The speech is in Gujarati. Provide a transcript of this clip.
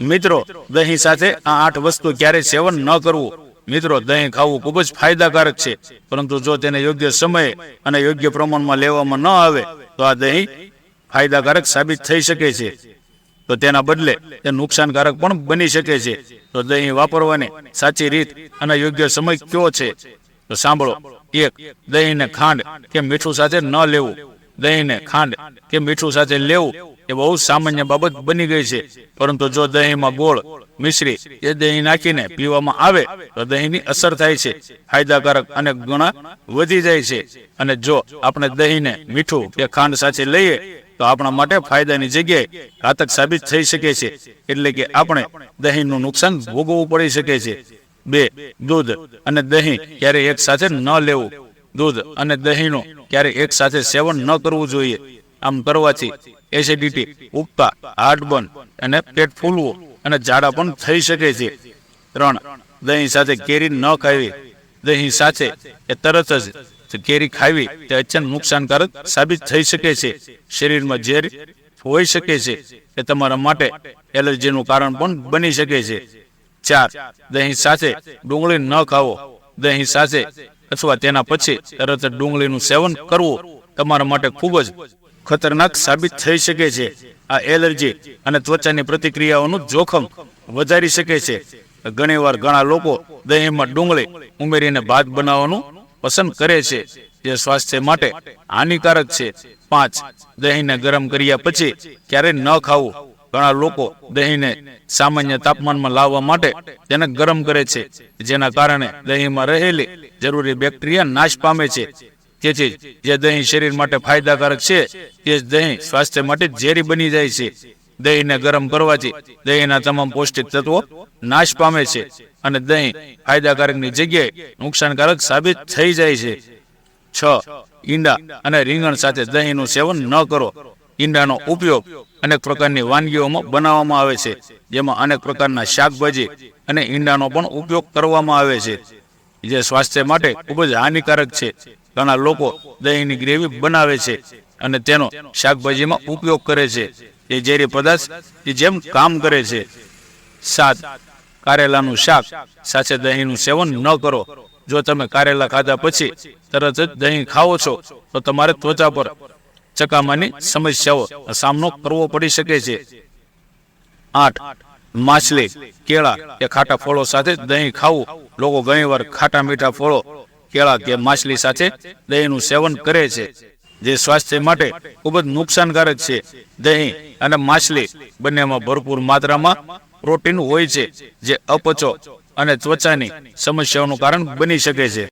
મિત્રો, દહીં સાથે આ આઠ વસ્તુ ક્યારેય સેવન ન કરવું. મિત્રો, દહીં ખાવું ખૂબ જ ફાયદાકારક છે. પરંતુ જો તેને યોગ્ય સમયે અને યોગ્ય પ્રમાણમાં લેવામાં ન આવે, તો આ દહીં ફાયદાકારક સાબિત થઈ શકે છે. તો તેના બદલે તે નુકસાનકારક પણ બની શકે છે. તો દહીં વાપરવાની સાચી રીત અને યોગ્ય સમય કયો છે? તો સાંભળો, એક, દહીંને ખાંડ કે મીઠું સાથે ન લેવું. દહીંને ખાંડ કે મીઠું સાથે લેવું એ બહુ સામાન્ય બાબત બની ગઈ છે. પરંતુ જો દહીંમાં ગોળ, મિશ્રી એ દહીં નાખીને પીવામાં આવે, તો દહીંની અસર થાય છે. ફાયદાકારક અને ગુણા વધી જાય છે. અને જો આપણે દહીંને મીઠું કે ખાંડ સાથે લઈએ, તો આપણા માટે ફાયદાની જગ્યાએ ઘાતક સાબિત થઈ શકે છે. એટલે કે આપણે દહીંનું નુકસાન ભોગવવું પડી શકે છે. બે, દૂધ અને દહીં ક્યારે એક સાથે ન લેવું. દૂધ અને દહીંનું ક્યારે એક સાથે સેવન ન કરવું જોઈએ. આમ કરવાથી એસિડિટી ઉપતા હાર્ટબર્ન અને પેટ ફૂલવું અને ઝાડા પણ થઈ શકે છે. ત્રણ, દહીં સાથે કેરી ન ખાવી. દહીં સાથે એ તરત જ કેરી ખાવી, તે અત્યંત નુકસાનકારક સાબિત થઈ શકે છે. શરીરમાં ઝેર હોઈ શકે છે. એ તમારા માટે એલર્જીનું કારણ પણ બની શકે છે. ચાર, દહીં સાથે ડુંગળી ન ખાવો. દહીં સાથે અથવા તેના પછી તરત ડુંગળીનું સેવન કરવું તમારા માટે ખૂબ જ ખતરનાક સાબિત થઈ શકે છે. આ એલર્જી અને ત્વચાની પ્રતિક્રિયાઓનું જોખમ વધારી શકે છે. ઘણીવાર ઘણા લોકો દહીંમાં ડુંગળી ઉમેરીને ભાત બનાવવાનું પસંદ કરે છે. જે સ્વાસ્થ્ય માટે હાનિકારક છે. પાંચ, દહીંને ગરમ કર્યા પછી ક્યારેય ન ખાવું. ઘણા લોકો દહીંને સામાન્ય તાપમાનમાં લાવવા માટે તેને ગરમ કરે છે. જેના કારણે દહીંમાં રહેલી જરૂરી બેક્ટેરિયા નાશ પામે છે. તેથી જે દહીં શરીર માટે ફાયદાકારક છે તે જ દહીં સ્વાસ્થ્ય માટે ઝેરી બની જાય છે. દહીંને ગરમ કરવાથી દહીંના તમામ પૌષ્ટિક તત્વો નાશ પામે છે અને દહીં ફાયદાકારકની જગ્યાએ નુકસાનકારક સાબિત થઈ જાય છે. છ. ઈંડા અને રીંગણ સાથે દહીંનું સેવન ન કરો. ઈંડાનો ઉપયોગ અનેક પ્રકારની વાનગીઓમાં બનાવવામાં આવે છે, જેમાં અનેક પ્રકારના શાકભાજી અને ઈંડાનો પણ ઉપયોગ કરવામાં આવે છે. જે સ્વાસ્થ્ય માટે ખૂબ જ હાનિકારક છે. ઘણા લોકો દહીંની ગ્રેવી બનાવે છે અને તેનો શાકભાજીમાં ઉપયોગ કરે છે. એ ઝેરી પદાર્થ એ જેમ કામ કરે છે. સાત, કારેલાનું શાક સાથે દહીંનું સેવન ન કરો. જો તમે કારેલા ખાધા પછી તરત જ દહીં ખાઓ છો, તો તમારે ત્વચા પર ચકામાની સમસ્યાઓ સામનો કરવો પડી શકે છે. આઠ, માછલી, કેળા કે ખાટા ફળો સાથે દહીં ખાવું. લોકો ઘણીવાર ખાટા મીઠા ફળો કેળા કે માછલી સાથે દહીંનું સેવન કરે છે. જે સ્વાસ્થ્ય માટે ખૂબ જ નુકસાનકારક છે. દહીં અને માછલી બંનેમાં ભરપૂર માત્રામાં પ્રોટીન હોય છે, જે અપચો અને ત્વચાની સમસ્યાઓનું કારણ બની શકે છે.